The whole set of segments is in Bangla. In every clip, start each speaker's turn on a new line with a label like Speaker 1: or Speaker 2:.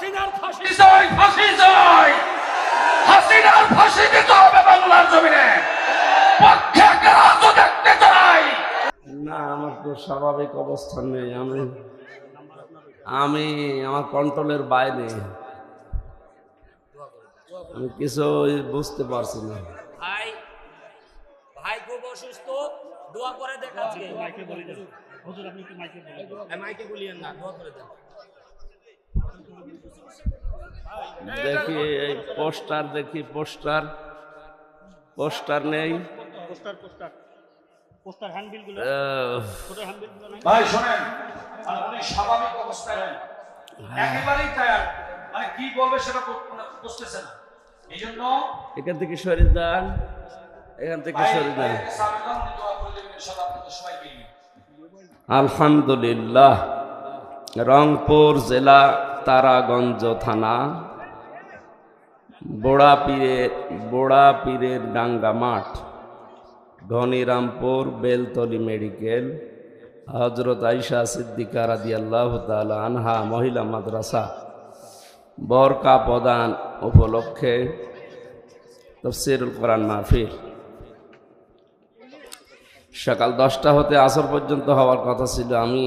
Speaker 1: হাসিনার ফাঁসি চাই ফাঁসি চাই হাসিনার ফাঁসি দিতে হবে বাংলার জমিনে। পক্ষে রাজ্য দেখতে চাই।
Speaker 2: না আমার তো স্বাভাবিক অবস্থান নেই। আমি আমি আমার কন্ট্রোলের বাইরে। আমি কিছু বুঝতে পারছি না।
Speaker 3: ভাই ভাই খুব অসুস্থ। দোয়া করে দেখাচ্ছি। মাইকে বলি মাইকে বলিয়েন না দোয়া করে দেন।
Speaker 2: দেখি এই পোস্টার দেখি পোস্টার। পোস্টার নেই।
Speaker 4: Poster poster. পোস্টার হ্যান্ডবিল ছোট হ্যান্ডবিল
Speaker 1: ভাই শোনেন আর উনি স্বাভাবিক অবস্থায় একেবারেই টায়ার মানে কি বলবে সেটা বুঝতেছে না। এই জন্য
Speaker 2: এখান থেকে সরে যান। এখান থেকে সরে
Speaker 1: নিয়ে।
Speaker 2: আলহামদুলিল্লাহ। রংপুর জেলা তারাগঞ্জ থানা বোড়া পীরে বোড়া পীরের ডাঙ্গা মাঠ, ঘনিরামপুর বেলতলি মেডিকেল হজরত আইসা সিদ্দিকা রাদি আল্লাহ আনহা মহিলা মাদ্রাসা। বরকা প্রদান উপলক্ষে তফসিরুল কোরআন মাহফিল। সকাল দশটা হতে আসর পর্যন্ত হওয়ার কথা ছিল। আমি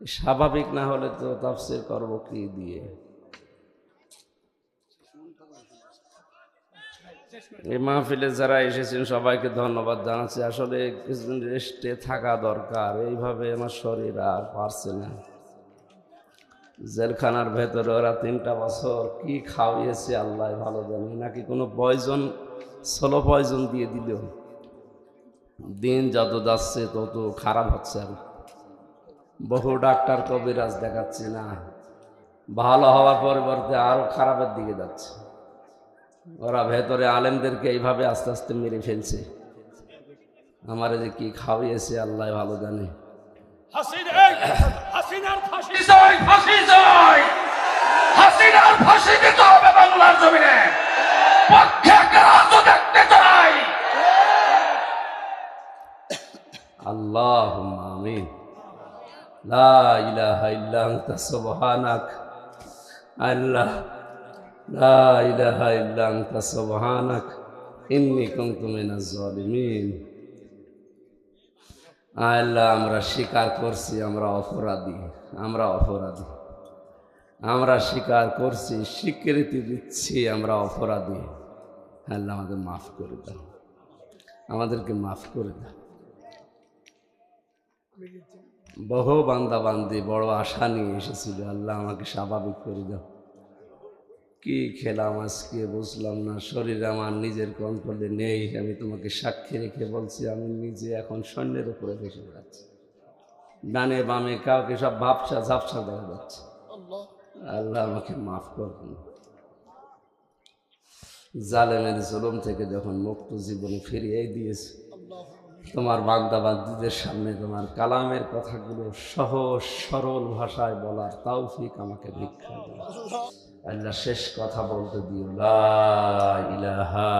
Speaker 2: স্বাভাবিক না হলে তো তাফসির করব কি দিয়ে? এই মাহফিলে যারা এসেছেন সবাইকে ধন্যবাদ জানাচ্ছি। আসলে কিছুদিন রেস্টে থাকা দরকার। এইভাবে আমার শরীর আর পারছে না। জেলখানার ভেতরে ওরা তিনটা বছর কি খাওয়িয়েছে আল্লাহ ভালো জানি। নাকি কোনো পয়জন ষোলো পয়জন দিয়ে দিল? দিন যত যাচ্ছে তত খারাপ হচ্ছে আর বহু ডাক্তার কবিরাজ দেখাচ্ছে না। ভালো হওয়ার পরিবর্তে আরও খারাপের দিকে যাচ্ছে। ওরা ভেতরে আলেমদেরকে এইভাবে আস্তে আস্তে মেরে ফেলছে। আমার যে কি খাওয়িয়েছে আল্লাহ ভালো জানে।
Speaker 1: বাংলার জমিনে। দেখতে চাই।
Speaker 2: আল্লাহ আমিন। লা ইলাহা ইল্লা আনতা, সুবহানাক। আল্লাহ, লা ইলাহা ইল্লা আনতা, সুবহানাক। ইন্নী কুনতু মিনাজ জালিমিন আল্লাহ, আমরা স্বীকার করছি, আমরা অপরাধী আমরা অপরাধী। আমরা স্বীকার করছি, স্বীকৃতি দিচ্ছি, আমরা অপরাধী। আল্লাহ আমাদের মাফ করে দাও। আমাদেরকে মাফ করে দাও। বহু বান্দা বান্দি বড় আশা নিয়ে এসেছিল। আল্লাহ আমাকে স্বাভাবিক করে দাও। কি খেলাম আজকে বুঝলাম না। শরীর আমার নিজের কন্ট্রোলে নেই। আমি তোমাকে সাক্ষী রেখে বলছি আমি নিজে এখন সৈন্যের উপরে ভেসে বেড়াচ্ছি। ডানে বামে কাউকে সব ভাবসা ঝাপসা দেখা যাচ্ছে। আল্লাহ। আমাকে মাফ করবেন জালেমের জুলুম থেকে যখন মুক্ত জীবনে ফিরিয়ে দিয়েছে তোমার বাগদাবাদীদের সামনে তোমার কালামের কথাগুলো সহজ, সরল ভাষায় বলার ঠিক আমাকে ভিক্ষা দিও। আল্লাহ শেষ কথা বলতে দিও। লা ইলাহা